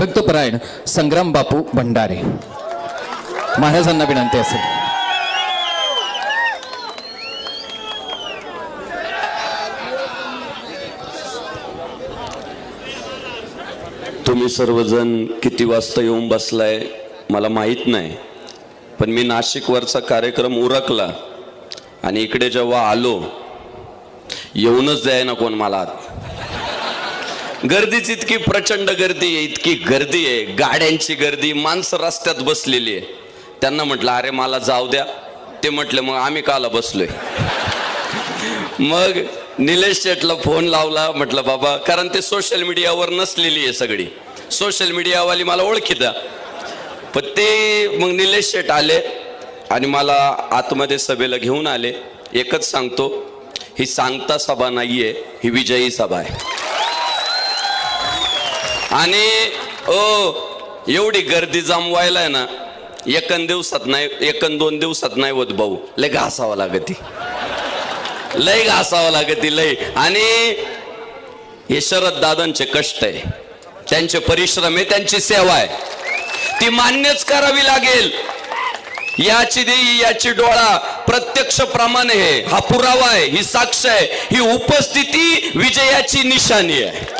हरिभक्तपरायण संग्राम बापू भंडारे. महाराजांना विनंती असेल. तुम्ही सर्वजण किती वाजता येऊन बसलाय मला माहीत नाही. पण मी नाशिकवरचा कार्यक्रम उरकला आणि इकडे जेव्हा आलो येऊनच द्याय ना कोण मला आत. गर्दीच इतकी प्रचंड गर्दी आहे इतकी गर्दी आहे. गाड्यांची गर्दी माणसं रस्त्यात बसलेली आहे. त्यांना म्हटलं अरे मला जाऊ द्या. ते म्हटलं मग आम्ही काला बसलोय. मग निलेश शेटला फोन लावला म्हटलं बाबा कारण ते सोशल मीडियावर नसलेली आहे सगळी. सोशल मीडियावाली मला ओळखीता. पण ते मग निलेश शेट आले आणि मला आतमध्ये सभेला घेऊन आले. एकच सांगतो ही सांगता सभा नाहीये ही विजयी सभा आहे. आणि ओ एवढी गर्दी जमवायला आहे ना एकन दिवसात नाही एकन दोन दिवसात नाही होत भाऊ. लय घासावं लागती लय घासावं लागती लय. आणि हे शरद दादांचे कष्ट आहे. त्यांचे परिश्रम आहे त्यांची सेवा आहे. ती मान्यच करावी लागेल. याची देई याची डोळा प्रत्यक्ष प्रमाण आहे. हा पुरावा आहे ही साक्ष आहे. ही उपस्थिती विजयाची निशाणी आहे.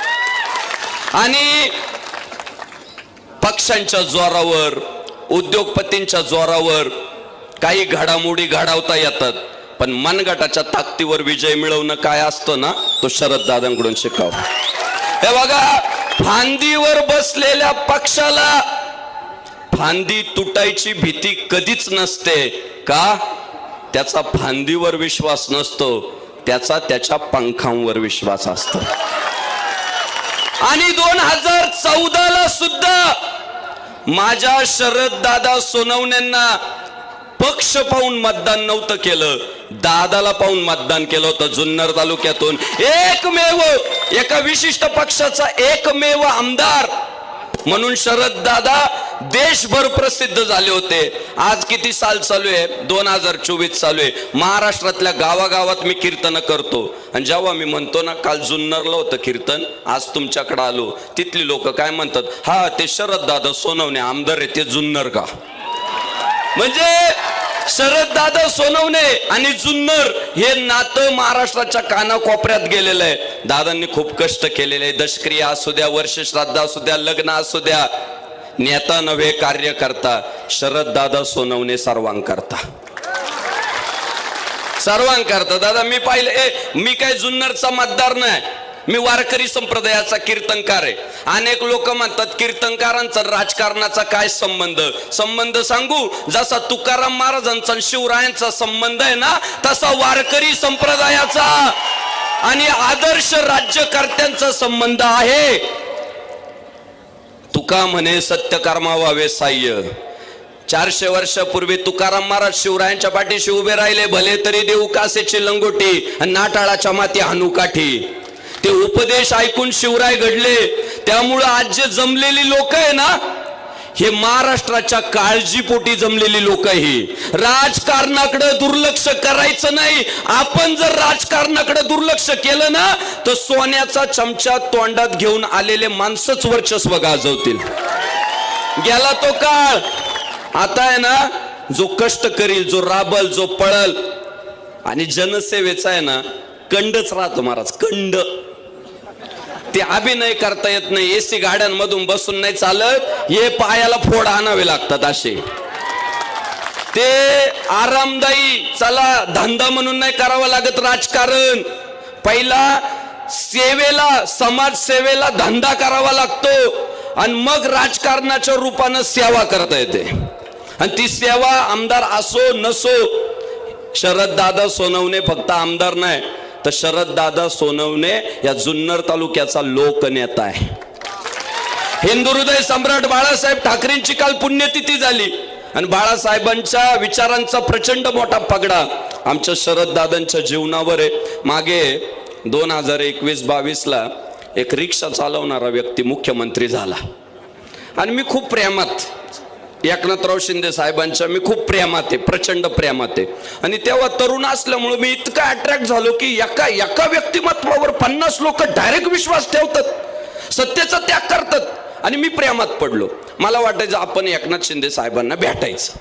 आणि पक्षांच्या जोरावर उद्योगपतींच्या जोरावर काही घडामोडी घडावता येतात. पण मनगटाच्या ताकदीवर विजय मिळवणं काय असतं ना तो शरद दादांकडून शिकाव. हे बघा फांदीवर बसलेल्या पक्षाला फांदी तुटायची भीती कधीच नसते. का? त्याचा फांदीवर विश्वास नसतो. त्याचा त्याच्या पंखांवर विश्वास असतो. आणि दोन हजार चौदाला सुद्धा माझ्या शरद दादा सोनवण्यांना पक्ष पाहून मतदान नव्हतं केलं. दादाला पाहून मतदान केलं होतं जुन्नर तालुक्यातून. एकमेव एका विशिष्ट पक्षाचा एकमेव आमदार म्हणून शरद दादा देशभर प्रसिद्ध झाले होते. आज किती साल चालू आहे? दोन हजार चोवीस चालू आहे. महाराष्ट्रातल्या गावागावात मी कीर्तन करतो. आणि जेव्हा मी म्हणतो ना काल जुन्नरला होतं कीर्तन आज तुमच्याकडे आलो. तिथली लोक काय म्हणतात? हा ते शरद दादा सोनवणे आमदार आहे ते जुन्नर का? म्हणजे शरद दादा सोनवणे आणि जुन्नर हे नातं महाराष्ट्राच्या कानाकोपऱ्यात गेलेलं आहे. दादांनी खूप कष्ट केलेले आहे. दशक्रिया असू द्या वर्ष श्राद्ध असू द्या लग्न असू द्या नेता नव्हे कार्यकर्ता शरद दादा सोनवणे सर्वांकरता सर्वांकरता दादा मी पाहिलं ए मी काय जुन्नरचा मतदार नाही. मी वारकरी संप्रदायाचा कीर्तनकार आहे. अनेक लोक म्हणतात कीर्तनकारांचा राजकारणाचा काय संबंध? संबंध सांगू जसा तुकाराम महाराजांचा शिवरायांचा संबंध आहे ना तसा वारकरी संप्रदायाचा आणि आदर्श राज्यकर्त्यांचा संबंध आहे. तुका म्हणे सत्यकर्मा व्हावे साह्य. चारशे वर्षापूर्वी तुकाराम महाराज शिवरायांच्या पाठीशी उभे राहिले भले तरी देऊ कासेची लंगोटी नाटाळाच्या माती हानू ते उपदेश ऐकून शिवराय घडले. त्यामुळं आज जे जमलेली लोक आहे ना हे महाराष्ट्राच्या काळजीपोटी जमलेली लोक ही. राजकारणाकडे दुर्लक्ष करायचं नाही. आपण जर राजकारणाकडे दुर्लक्ष केलं ना तर सोन्याचा चमचा तोंडात घेऊन आलेले माणसंच वर्चस्व गाजवतील. गेला तो काळ. आता आहे ना जो कष्ट करील जो राबल जो पळल आणि जनसेवेचा आहे ना कंडच राहतो महाराज कंड. ते अभिनय करता येत नाही. एसी गाड्यांमधून बसून नाही चालत. हे पायाला फोड आणावे लागतात असे. ते आरामदायी चला धंदा म्हणून नाही करावं लागत राजकारण. पहिला सेवेला समाज सेवेला धंदा करावा लागतो. आणि मग राजकारणाच्या रूपानं सेवा करता येते. आणि ती सेवा आमदार असो नसो शरद दादा सोनवणे फक्त आमदार नाही. तर शरद दादा सोनवणे या जुन्नर तालुक्याचा लोकनेता आहे. हिंदू हृदय सम्राट बाळासाहेब ठाकरेंची काल पुण्यतिथी झाली. आणि बाळासाहेबांच्या विचारांचा प्रचंड मोठा पगडा आमच्या शरद दादांच्या जीवनावर आहे. मागे दोन हजार एकवीस बावीसला एक रिक्षा चालवणारा व्यक्ती मुख्यमंत्री झाला. आणि मी खूप प्रेमात एकनाथराव शिंदे साहेबांच्या मी खूप प्रेमात आहे प्रचंड प्रेमात आहे. आणि तेव्हा तरुण असल्यामुळे मी इतका अट्रॅक्ट झालो की एका एका व्यक्तिमत्वावर पन्नास लोक डायरेक्ट विश्वास ठेवतात. सत्तेचा त्याग करतात. आणि मी प्रेमात पडलो. मला वाटायचं आपण एकनाथ शिंदे साहेबांना भेटायचं.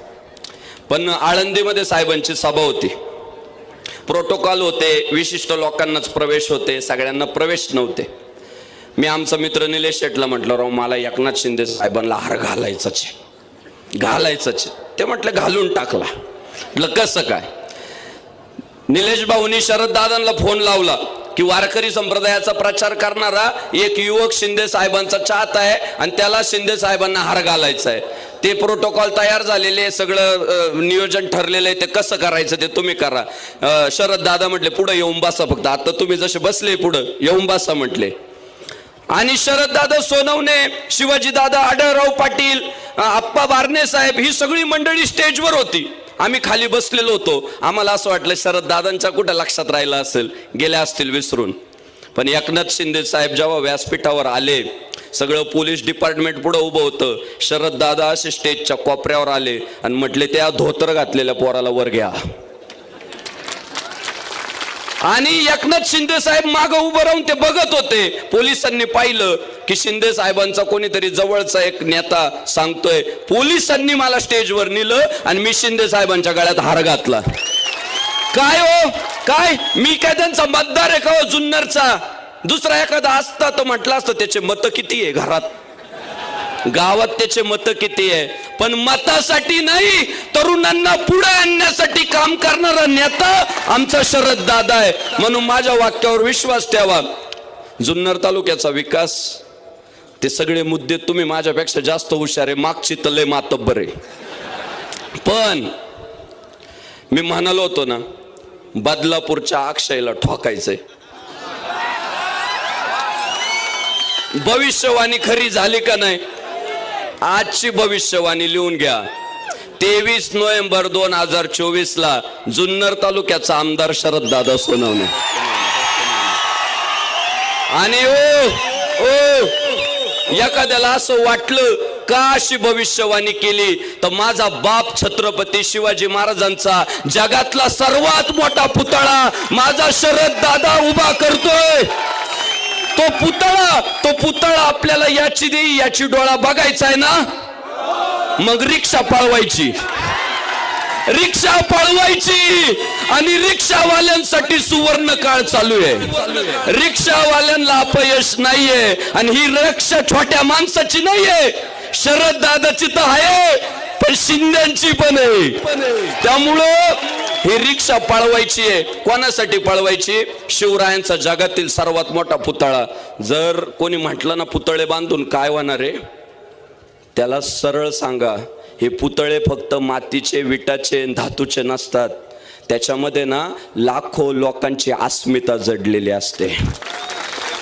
पण आळंदीमध्ये साहेबांची सभा होती. प्रोटोकॉल होते विशिष्ट लोकांनाच प्रवेश होते सगळ्यांना प्रवेश नव्हते. मी आमचा मित्र निलेश शेटला म्हटलं राव मला एकनाथ शिंदे साहेबांना हार घालायचाच आहे. घालायचं ते म्हटलं घालून टाकला. म्हटलं कसं काय? निलेश भाऊनी शरद दादांना फोन लावला की वारकरी संप्रदायाचा प्रचार करणारा एक युवक शिंदे साहेबांचा चाहत आहे आणि त्याला शिंदे साहेबांना हार घालायचा आहे. ते प्रोटोकॉल तयार झालेले आहे, सगळं नियोजन ठरलेलं आहे ते कसं करायचं ते तुम्ही करा. शरद दादा म्हटले पुढे येऊन बसा फक्त. आता तुम्ही जसे बसले पुढं येऊन बसा म्हटले. आणि शरददादा सोनवणे शिवाजीदादा आढळराव पाटील आप्पा बारणे साहेब ही सगळी मंडळी स्टेजवर होती. आम्ही खाली बसलेलो होतो. आम्हाला असं वाटलं शरद दादांच्या कुठं लक्षात राहिलं असेल? गेल्या असतील विसरून. पण एकनाथ शिंदे साहेब जेव्हा व्यासपीठावर आले सगळं पोलीस डिपार्टमेंट पुढं उभं होतं. शरद दादा असे स्टेजच्या कोपऱ्यावर आले आणि म्हटले त्या धोतर घातलेल्या पोराला वर घ्या. आणि एकनाथ शिंदे साहेब माग उभं राहून ते बघत होते. पोलिसांनी पाहिलं की शिंदे साहेबांचा कोणीतरी जवळचा एक नेता सांगतोय. पोलिसांनी मला स्टेजवर नेलं आणि मी शिंदे साहेबांच्या गळ्यात हार घातला. काय हो? काय? मी काय त्यांचा मतदार आहे का हो जुन्नरचा? दुसरा एखादा असता तर म्हटलं असतं त्याचे मत किती आहे घरात? गावात त्याचे मत किती आहे? पण मतासाठी नाही तरुणांना पुढे आणण्यासाठी काम करणारा नेता आमचा शरद दादा आहे. म्हणून माझ्या वाक्यावर विश्वास ठेवा. जुन्नर तालुक्याचा विकास ते सगळे मुद्दे तुम्ही माझ्यापेक्षा जास्त हुशार आहे मागची तले मातब्बर आहे. पण मी म्हणालो होतो ना बदलापूरच्या अक्षयला ठोकायचंय. भविष्यवाणी खरी झाली का नाही? आजची भविष्यवाणी लिहून घ्या. तेवीस नोव्हेंबर दोन हजार चोवीस ला जुन्नर तालुक्याचा आमदार शरद दादा सोनवणे. आणि ओ ओ एखाद्याला असं वाटलं का अशी भविष्यवाणी केली तर माझा बाप छत्रपती शिवाजी महाराजांचा जगातला सर्वात मोठा पुतळा माझा शरद दादा उभा करतोय. तो पुतळा तो पुतळा आपल्याला याची देई याची डोळा बघायचा आहे ना? मग रिक्षा पळवायची. रिक्षा पळवायची आणि रिक्षावाल्यांसाठी सुवर्ण काळ चालू आहे. रिक्षावाल्यांना अपयश नाहीये आणि ही रिक्षा छोट्या माणसाची नाहीये. शरद दादाची तर आहे पण शिंद्यांची पण आहे. त्यामुळं ही रिक्षा पळवायची आहे. कोणासाठी पळवायची? शिवरायांचा जगातील सर्वात मोठा पुतळा. जर कोणी म्हटलं ना पुतळे बांधून काय होणार आहे? त्याला सरळ सांगा. हे पुतळे फक्त मातीचे विटाचे धातूचे नसतात. त्याच्यामध्ये ना लाखो लोकांची अस्मिता जडलेली असते.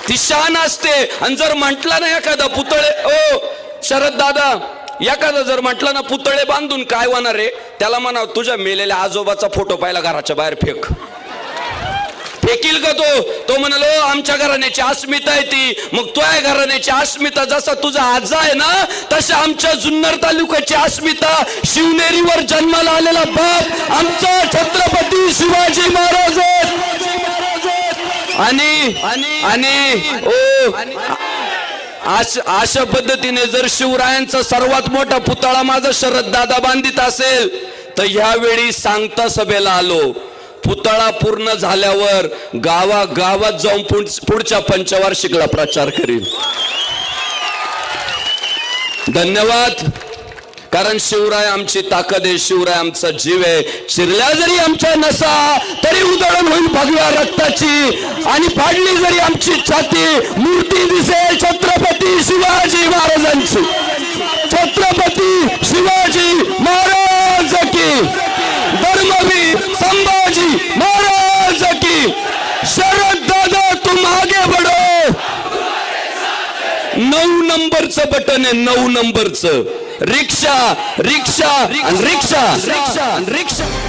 ती शान असते. आणि जर म्हटलं ना एखादा पुतळे ओ शरद दादा एखादा जर म्हटलं ना पुतळे बांधून काय होणार रे त्याला म्हणा तुझ्या मेलेल्या आजोबाचा फोटो पाहिला घराच्या बाहेर फेक. फेकील का तो? तो म्हणालो आमच्या घराण्याची अस्मिता आहे ती. मग तो आहे घराण्याची अस्मिता जसा तुझा आजा आहे ना तशा आमच्या जुन्नर तालुक्याची अस्मिता शिवनेरीवर जन्माला आलेला बाप आमचा छत्रपती शिवाजी महाराज. आणि आणि ओ अशा पद्धतीने जर शिवरायांचा सर्वात मोठा पुतळा माझा शरद दादा बांधित असेल तर ह्यावेळी सांगता सभेला आलो. पुतळा पूर्ण झाल्यावर गावा गावात जाऊन पुढ- पुढच्या पंचवार्षिकला प्रचार करीन. धन्यवाद. कारण शिवराय आमची ताकद आहे शिवराय आमचा जीव आहे. चिरल्या जरी आमच्या नसा तरी उधळण होईल भगव्या रक्ताची. आणि फाडली जरी आमची छाती मूर्ती दिसेल छत्रपती शिवाजी महाराजांची. छत्रपती शिवाजी महाराज की. धर्मवीर संभाजी महाराज की. शरद दादा तुम आगे बढो. नऊ नंबरचं बटन आहे नऊ नंबरचं. रिक्षा रिक्षा रिक्षा रिक्षा रिक्षा.